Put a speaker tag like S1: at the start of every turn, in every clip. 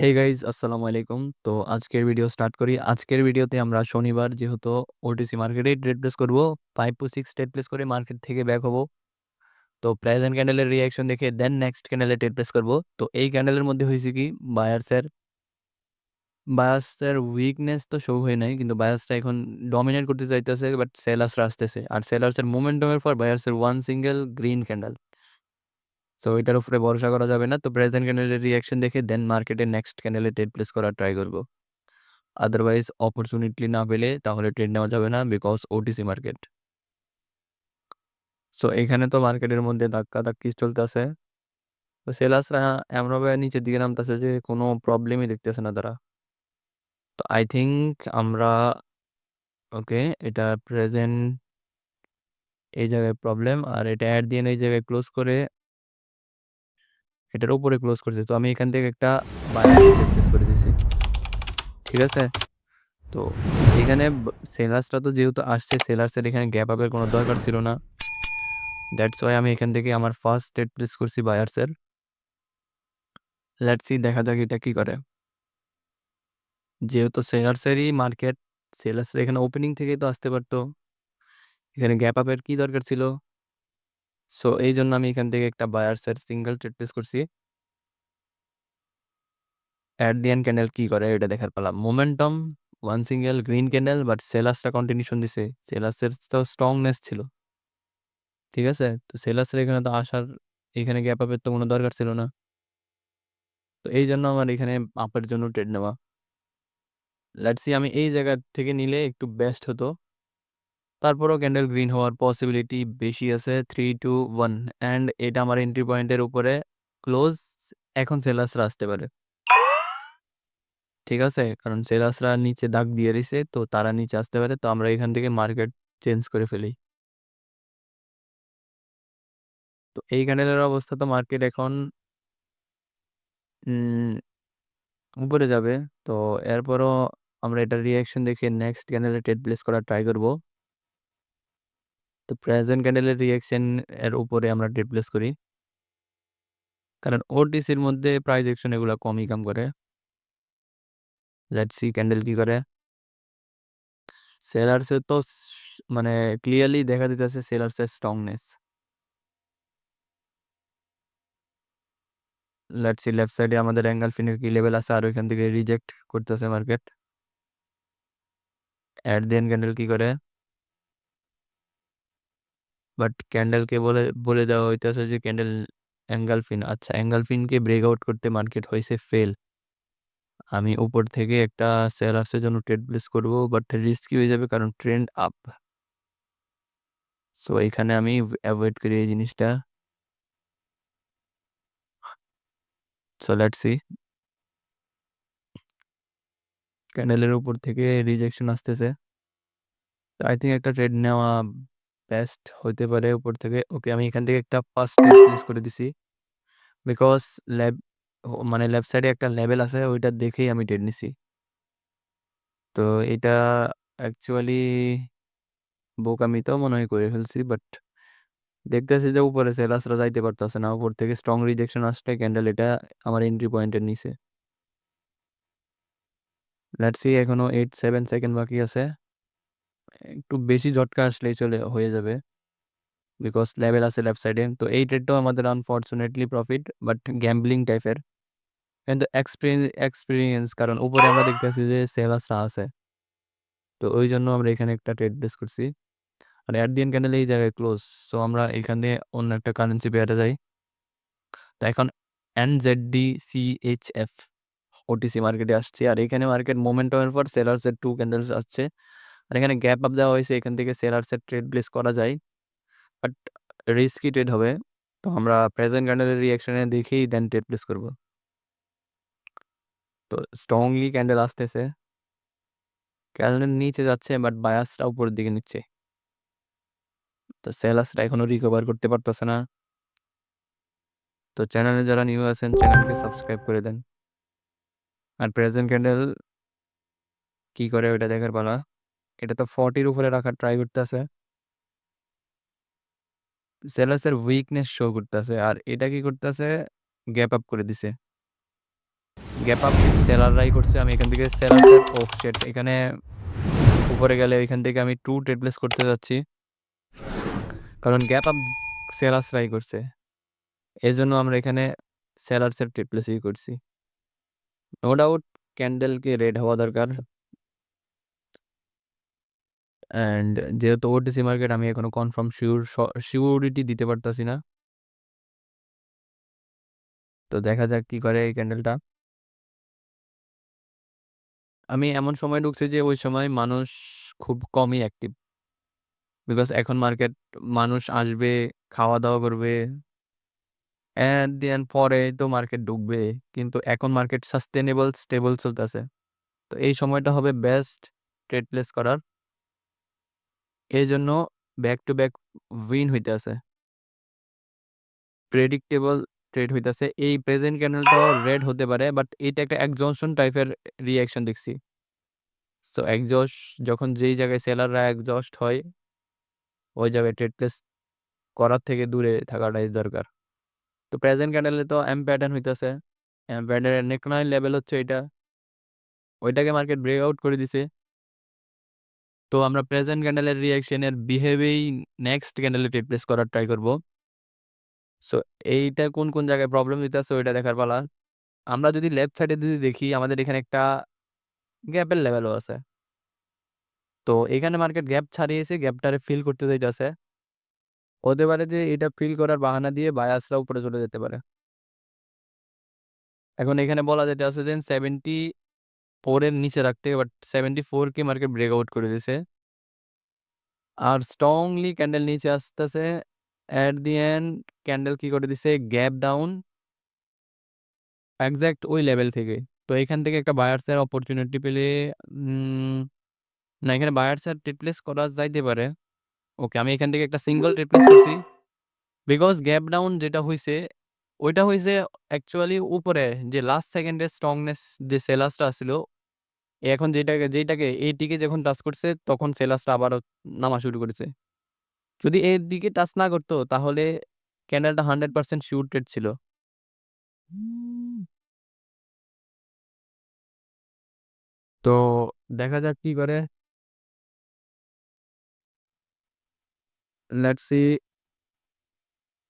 S1: Hey guys আসসালামু আলাইকুম। তো আজকের ভিডিও স্টার্ট করি। আজকের ভিডিওতে আমরা শনিবার যেহেতু ওটিসি মার্কেটে ট্রেড প্লেস করব five two six trade place করে মার্কেট থেকে ব্যাক হব তো প্রেজেন্ট ক্যান্ডেলের রিঅ্যাকশন দেখে দেন নেক্সট ক্যান্ডেলে ট্রেড প্লেস করব তো এই ক্যান্ডেলের মধ্যে হয়েছে কি বায়ার্সের বায়ার্সের উইকনেস তো শো হয় নাই। কিন্তু বায়ার্সরা এখন ডমিনেট করতে চাইতেছে বাট সেলার্সরা আসতেছে। আর সেলার্সের মোমেন্টামের পর বায়ার্সের one single green candle. So এটার উপরে ভরসা করা যাবে না। তো প্রেজেন্ট ক্যান্ডেলের রিঅ্যাকশন দেখে দেন মার্কেটে নেক্সট ক্যান্ডেলে ট্রেড প্লেস করার ট্রাই করব। আদারওয়াইজ অপরচুনিটি না পেলে তাহলে ট্রেড নেওয়া যাবে না বিকজ ওটিসি মার্কেট। সো এখানে তো মার্কেটের মধ্যে ধাক্কাধাক্কি চলতেছে। তো সেলার্সরা এমনভাবে নিচের দিকে নামতেছে যে কোনো প্রবলেমই দেখতেছে না তারা। তো আই থিঙ্ক আমরা ওকে এটা প্রেজেন্ট এই জায়গায় প্রবলেম আর এটা অ্যাড দি এন্ড এই জায়গায় ক্লোজ করে এটার উপরে ক্লোজ করছে। তো আমি এখান থেকে একটা প্লেস করে দিছি। ঠিক আছে? তো এখানে ব সেলার্সরা তো যেহেতু আসছে সেলার্সের এখানে গ্যাপ আপের কোনো দরকার ছিল না। দ্যাটস ওয়াই আমি এখান থেকে আমার ফার্স্ট ট্রেড প্লেস করছি বায়ার্সের। লেটস দেখা যাক এটা কি করে। যেহেতু সেলার্সেরই মার্কেট, সেলার্সরা এখানে ওপেনিং থেকেই তো আসতে পারতো এখানে গ্যাপ আপের কি দরকার ছিল? সো এই জন্য আমি এখান থেকে একটা বায়ার বায়ার্সের সিঙ্গেল ট্রেড করছি। অ্যাট দি এন্ড ক্যান্ডেল কি করে এটা দেখার পালা। Momentum one single green candle but সেলার্সরা continuation দিছে। সেলাসের তো স্ট্রংনেস ছিল। ঠিক আছে? তো সেলার্সরা এখানে তো আসার, এখানে গ্যাপ আপের তো কোনো দরকার ছিল না। তো এই জন্য আমার এখানে আপের জন্য ট্রেড নেওয়া। লেটস আমি এই জায়গা থেকে নিলে একটু বেস্ট হতো। তারপরেও ক্যান্ডেল গ্রিন হওয়ার পসিবিলিটি বেশি আছে থ্রি টু ওয়ান অ্যান্ড এটা আমার এন্ট্রি পয়েন্টের উপরে ক্লোজ। এখন সেলার্সরা আসতে পারে। ঠিক আছে? কারণ সেলার্সরা নিচে দাগ দিয়ে দিছে, তো তারা নিচে আসতে পারে। তো আমরা এখান থেকে মার্কেট চেঞ্জ করে ফেলি। তো এই ক্যান্ডেলের অবস্থা তো মার্কেট এখন উপরে যাবে। তো এরপরও আমরা এটা রিঅ্যাকশন দেখে নেক্সট ক্যান্ডেলে ট্রেড প্লেস করার ট্রাই করব। তো প্রেজেন্ট ক্যান্ডেলের রিঅ্যাকশন এর উপরে আমরা ট্রেড প্লেস করি। কারণ ওটিসির মধ্যে প্রাইস অ্যাকশন এগুলা কমই কাম করে। লেটস সি ক্যান্ডেল কি করে। সেলার্সের তো মানে ক্লিয়ারলি দেখা দিতেছে সেলার্সের স্ট্রংনেস। লেটস সি লেফট সাইডে আমাদের এঙ্গেলফিনের কি লেভেল আছে আর ওইখান থেকে রিজেক্ট করতেছে market. At the end candle কি করে? বাট ক্যান্ডেলকে বলে বলে দেওয়া হইতেছে যে ক্যান্ডেল এঙ্গেলফিন আচ্ছা এঙ্গেলফিনকে ব্রেকআউট করতে মার্কেট হইছে ফেল। আমি উপর থেকে একটা সেলার্সের জন্য ট্রেড প্লেস করব, বাট রিস্কি হয়ে যাবে কারণ ট্রেন্ড আপ। সো এখানে আমি এভয়েড করি এই জিনিসটা। So let's see. ক্যান্ডেলের উপর থেকে রিজেকশন আসতেছে। আই থিংক একটা ট্রেড নেওয়া বেস্ট হইতে পারে উপর থেকে। ওকে আমি এখান থেকে একটা ফার্স্ট প্লেস করে দিছি। বিকজ ও মানে লেফট সাইডে একটা লেভেল আছে, ওইটা দেখেই আমি ট্রেড নিছি। তো এটা অ্যাকচুয়ালি তো মনে হয় করে ফেলছি বাট দেখতেছি যে উপরে সেলার্সরা যাইতে পারতেছে না। উপর থেকে স্ট্রং রিজেকশন আসলে ক্যান্ডেল এটা আমার এন্ট্রি পয়েন্টের নিচে। লেটস এখনও 8-7 সেকেন্ড বাকি আছে। একটু বেশি ঝটকা আসলেই চলে, হয়ে যাবে। বিকজ লেভেল আছে লেফট সাইডে। তো এই ট্রেডটাও আমাদের আনফরচুনেটলি প্রফিট বাট গ্যাম্বলিং টাইপের। কিন্তু এক্সপিরিয়েন্স এক্সপেরিয়েন্স কারণ উপরে আমরা দেখতেছি যে সেলার্সরা আছে। তো ওই জন্য আমরা এখানে একটা ট্রেড প্লেস করছি। আর অ্যাট দি ক্যান্ডেল এই জায়গায় ক্লোজ। সো আমরা এখান দিয়ে অন্য একটা কারেন্সি পেয়ারে যাই। তো এখন NZD-CHF ওটিসি মার্কেটে আসছে আর এখানে মার্কেট মোমেন্টামের পর সেলার্সের টু ক্যান্ডেলস আসছে। আর এখানে গ্যাপ আপ দেওয়া হয়েছে, এখান থেকে সেলার্সের ট্রেড প্লেস করা যায়। বাট রিস্কি ট্রেড হবে। তো আমরা প্রেজেন্ট ক্যান্ডেলের রিঅ্যাকশনে দেখেই দেন ট্রেড প্লেস করব। তো স্ট্রংলি ক্যান্ডেল আসতেছে। ক্যান্ডেল নিচে যাচ্ছে বাট বায়ার্সরা উপরের দিকে নিচ্ছে। তো সেলার্সরা এখনও রিকভার করতে পারতেছে না। তো চ্যানেলে যারা নিউ আছেন চ্যানেলকে সাবস্ক্রাইব করে দেন। আর প্রেজেন্ট ক্যান্ডেল কি করে, ওইটা দেখার পালা। এটা তো ফর্টির উপরে রাখার ট্রাই করতেছে। সেলার্সের উইকনেস শো করতেছে। আর এটা কি করতেছে? গ্যাপ আপ করে দিছে। গ্যাপ আপ সেলাররাই করছে। আমি এখান থেকে সেলার্সের ও শিট এখানে উপরে গেলে এখান থেকে আমি টু ট্রেড প্লেস করতে যাচ্ছি। কারণ গ্যাপ আপ সেলার্সরাই করছে। এই জন্য আমরা এখানে সেলার্সের ট্রেড প্লেসই করছি। নো ডাউট ক্যান্ডেলকে রেড হওয়া দরকার। অ্যান্ড যেহেতু ওটিসি মার্কেট আমি এখনও কনফার্ম শিওর শিওরিটি দিতে পারতাছি না। তো দেখা যাক কি করে এই ক্যান্ডেলটা আমি এমন সময় ঢুকছি যে ওই সময় মানুষ খুব কমই অ্যাক্টিভ বিকজ এখন মার্কেট মানুষ আসবে খাওয়া দাওয়া করবে অ্যান্ড দেন পরে তো মার্কেট ঢুকবে, কিন্তু এখন মার্কেট সাস্টেনেবল স্টেবল চলতেছে। তো এই সময়টা হবে বেস্ট ট্রেড প্লেস করার। এই জন্য ব্যাক টু ব্যাক উইন হইতে আছে প্রেডিক্টেবল ট্রেড হইতাছে। এই প্রেজেন্ট ক্যান্ডেলটাও রেড হতে পারে বাট এটা একটা একজনশন টাইপের রিয়াকশন দেখছি। সো একজস্ট যখন যেই জায়গায় সেলাররা একজস্ট হয়, ওই জায়গায় ট্রেড প্লেস করার থেকে দূরে থাকাটাই দরকার। তো প্রেজেন্ট ক্যান্ডেলে তো এম প্যাটার্ন হইতাছে। এম প্যাটার্নের নেকলাইন লেভেল হচ্ছে এটা। ওইটাকে মার্কেট ব্রেক আউট করে দিছে। তো আমরা প্রেজেন্ট ক্যান্ডেলের রিয়াকশনের বিহেভেই নেক্সট ক্যান্ডেলে রিপ্লেস করার ট্রাই করব। সো এইটা কোন কোন জায়গায় প্রবলেম দিতেছে ওইটা দেখার পালা। আমরা যদি লেফট সাইডে যদি দেখি, আমাদের এখানে একটা গ্যাপের লেভেলও আছে। তো এখানে মার্কেট গ্যাপ ছাড়িয়েছে গ্যাপটারে ফিল করতে যাইতেছে। হতে পারে যে এটা ফিল করার বাহানা দিয়ে বায়াসরা উপরে চলে যেতে পারে। এখন এখানে বলা যেতে আছে যে সেভেন্টি ফোরের নিচে রাখতে বাট সেভেন্টি ফোরকে মার্কেট ব্রেকআউট করে দিয়েছে। আর স্ট্রংলি ক্যান্ডেল নিচে আসতেছে। অ্যাট দি এন্ড ক্যান্ডেল কি করে দিছে? গ্যাপ ডাউন একজ্যাক্ট ওই লেভেল থেকে। তো এখান থেকে একটা বায়ার্সের অপরচুনিটি পেলে না, এখানে বায়ার্সের রিপ্লেস করা যাইতে পারে। ওকে আমি এখান থেকে একটা সিঙ্গল রিপ্লেস করছি। বিকজ গ্যাপ ডাউন যেটা হয়েছে ওইটা হয়েছে অ্যাকচুয়ালি উপরে, যে লাস্ট সেকেন্ডের স্ট্রংনেস যে সেলাসটা ছিল এখন যেটাকে যেটাকে এইটিকে যখন টাচ করছে, তখন সেলাসটা আবারও নামা শুরু করেছে। যদি এর দিকে টাচ না করতো, তাহলে ক্যান্ডেলটা হান্ড্রেড পার্সেন্ট শিউটেড ছিল। তো দেখা যাক কি করে। Let's see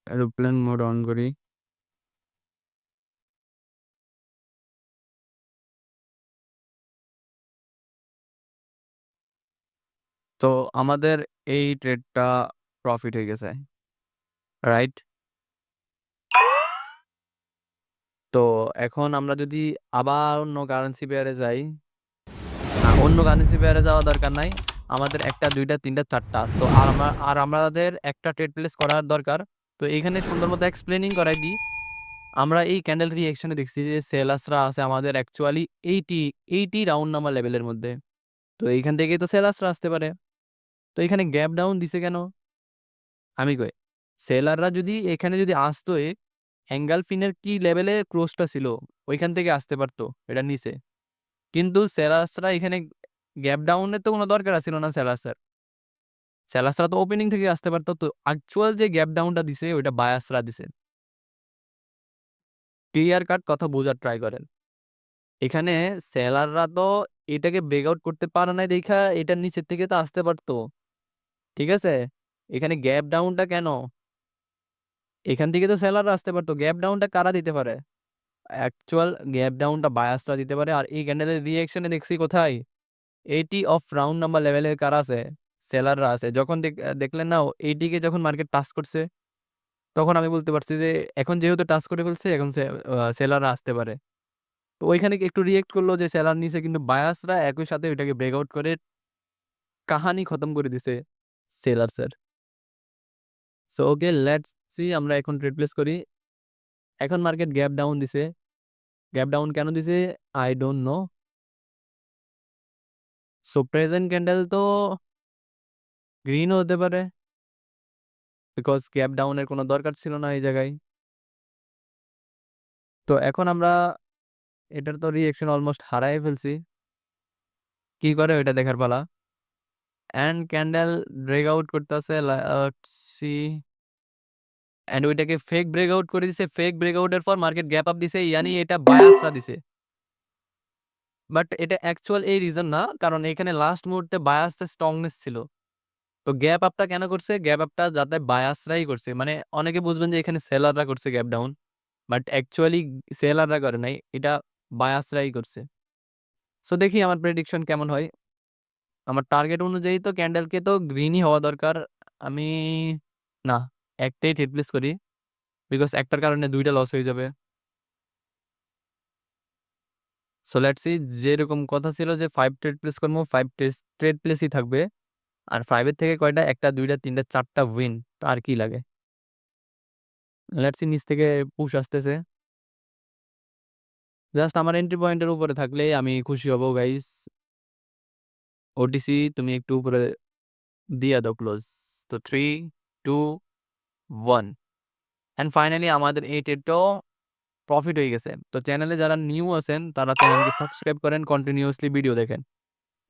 S1: aeroplane mode on করি। তো আমাদের এই ট্রেডটা প্রফিট হয়ে গেছে রাইট তো এখন আমরা যদি আবার অন্য কারেন্সি পেয়ারে যাই না অন্য কারেন্সি পেয়ারে যাওয়া দরকার নাই। আমাদের একটা, দুইটা, তিনটা, চারটা। তো আর আমরা আর আমাদের একটা ট্রেড প্লেস করার দরকার। তো এখানে সুন্দর মতো এক্সপ্লেনিং করাই দিই। আমরা এই ক্যান্ডেল রিয়েকশনে দেখছি যে সেলাসরা আছে আমাদের actually eighty eighty round number লেভেলের মধ্যে। তো এইখান থেকেই তো সেলাসরা আসতে পারে। তো এখানে গ্যাপ ডাউন দিছে কেন? আমি কই সেলাররা যদি এখানে যদি আসতো অ্যাঙ্গেল ফিনের কি লেভেলে ক্রোসটা ছিল? ওইখান থেকে আসতে পারতো, এটা নিচে। কিন্তু সেলাসরা এখানে গ্যাপ ডাউনের তো কোনো দরকার ছিল না সেলাসের সেলাসরা তো ওপেনিং থেকে আসতে পারতো, তো অ্যাকচুয়াল যে গ্যাপ ডাউনটা দিছে, ওইটা বায়াসরা দিছে। ক্লিয়ার কাট কথা বোঝার ট্রাই করেন। এখানে সেলাররা তো এটাকে ব্রেকআউট করতে পারে নাই দেখা এটার নিচের থেকে তো আসতে পারতো। ঠিক আছে? এখানে গ্যাপ ডাউনটা কেন? এখান থেকে তো সেলাররা আসতে পারতো। গ্যাপ ডাউনটা কারা দিতে পারে? অ্যাকচুয়াল গ্যাপ ডাউনটা বায়াসরা দিতে পারে। আর এই ক্যান্ডেলের রিয়েকশনে দেখছি কোথায়? এইটি অফ রাউন্ড নাম্বার লেভেলের কারা আছে? সেলাররা আছে। যখন দেখলেন না এইটিকে যখন মার্কেট টাচ করছে, তখন আমি বলতে পারছি যে, এখন যেহেতু টাচ করে ফেলছে, এখন সেলাররা আসতে পারে। তো ওইখানে একটু রিয়েক্ট করল যে সেলার নিচে কিন্তু বায়াসরা একই সাথে ওইটাকে ব্রেকআউট করে, কাহানি খতম করে দিছে। সেলার্সের সো ওকে লেটস সি আমরা এখন ট্রেড প্লেস করি। এখন মার্কেট গ্যাপ ডাউন দিছে। গ্যাপ ডাউন কেন দিছে? I don't know so present candle তো গ্রিনও হতে পারে। বিকজ গ্যাপ ডাউনের কোনো দরকার ছিল না এই জায়গায়। তো এখন আমরা এটার তো রিয়েকশন অলমোস্ট হারাই ফেলছি। কি করে ওইটা দেখার পালা? অ্যান্ড ক্যান্ডেল ব্রেক আউট করতেছে সি অ্যান্ড ওইটাকে ফেক ব্রেক আউট করে দিছে ফেক ব্রেক আউটের পর মার্কেট গ্যাপ আপ দিছে, ইয়ানি এটা বায়াসরা দিছে বাট এটা অ্যাকচুয়াল এই রিজন না। কারণ এখানে লাস্ট মুহূর্তে বায়াসের স্ট্রংনেস ছিল। তো গ্যাপ আপটা কেন করছে? গ্যাপ আপটা যাতে বায়াসরাই করছে। মানে অনেকে বুঝবেন যে এখানে সেলাররা করছে গ্যাপ ডাউন। বাট অ্যাকচুয়ালি সেলাররা করে নাই। এটা বায়াসরাই করছে। সো দেখি আমার প্রেডিকশন কেমন হয়। আমার টার্গেট অনুযায়ী তো ক্যান্ডেলকে তো গ্রিনই হওয়া দরকার। আমি না, একটাই ট্রেড প্লেস করি। বিকজ একটার কারণে ২ টা লস হয়ে যাবে। সো লেটস সি যেরকম কথা ছিল যে 5 ট্রেড প্লেস করব, 5 টেস ট্রেড প্লেসই থাকবে। আর 5 এর থেকে কয়টা? ১ টা, ২ টা, ৩ টা, ৪ টা উইন। তো আর কি লাগে? লেটস সি নিচ থেকে পুশ আসতেছে। জাস্ট আমার এন্ট্রি পয়েন্টের উপরে থাকলেই আমি খুশি হব গাইস। ওটিসি তুমি একটু উপরে দিয়ে দাও ক্লোজ। তো 3, 2, 1 অ্যান্ড ফাইনালি আমাদের এই ট্রেডটাও প্রফিট হয়ে গেছে। তো চ্যানেলে যারা নিউ আছেন তারা চ্যানেলকে সাবস্ক্রাইব করেন, কন্টিনিউয়াসলি ভিডিও দেখেন।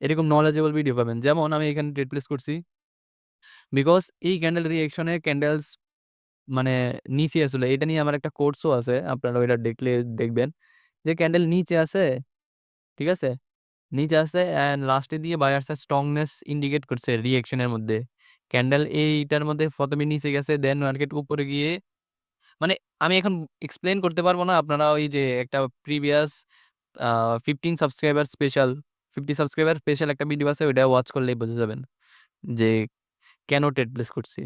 S1: এরকম নলেজেবল ভিডিও পাবেন। যেমন আমি এখানে ট্রেড প্লেস করছি। বিকজ এই ক্যান্ডেল রিয়েকশনে ক্যান্ডেলস মানে নিচে আসলে এটা নিয়ে আমার একটা কোর্সও আছে। আপনারা ওইটা দেখলে দেখবেন। যে ক্যান্ডেল নিচে আছে, ঠিক আছে? নিচে আছে অ্যান্ড লাস্টে দিয়ে বায়ার্সের স্ট্রংনেস ইন্ডিকেট করছে রিয়েকশনের মধ্যে। ক্যান্ডেল এইটার মধ্যে ১ম এ নিচে গেছে দেন মার্কেট উপরে গিয়ে মানে আমি এখন এক্সপ্লেন করতে পারব না। আপনারা ওই যে একটা previous fifteen subscriber special 50 subscriber special একটা ভিডিও আছে ওইটা ওয়াচ করলেই বুঝে যাবেন। যে কেন ট্রেড প্লেস করছি।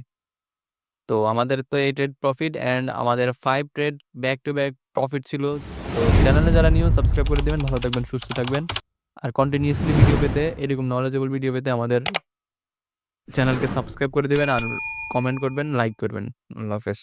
S1: তো আমাদের তো এই ট্রেড প্রফিট অ্যান্ড আমাদের five trade back to back profit ছিল। তো চ্যানেলে যারা নিউ সাবস্ক্রাইব করে দেবেন ভালো থাকবেন, সুস্থ থাকবেন। আর কন্টিনিউসলি ভিডিও পেতে এরকম নলেজেবল ভিডিও পেতে আমাদের চ্যানেলকে সাবস্ক্রাইব করে দেবেন আর কমেন্ট করবেন, লাইক করবেন। আল্লাহ হাফেজ।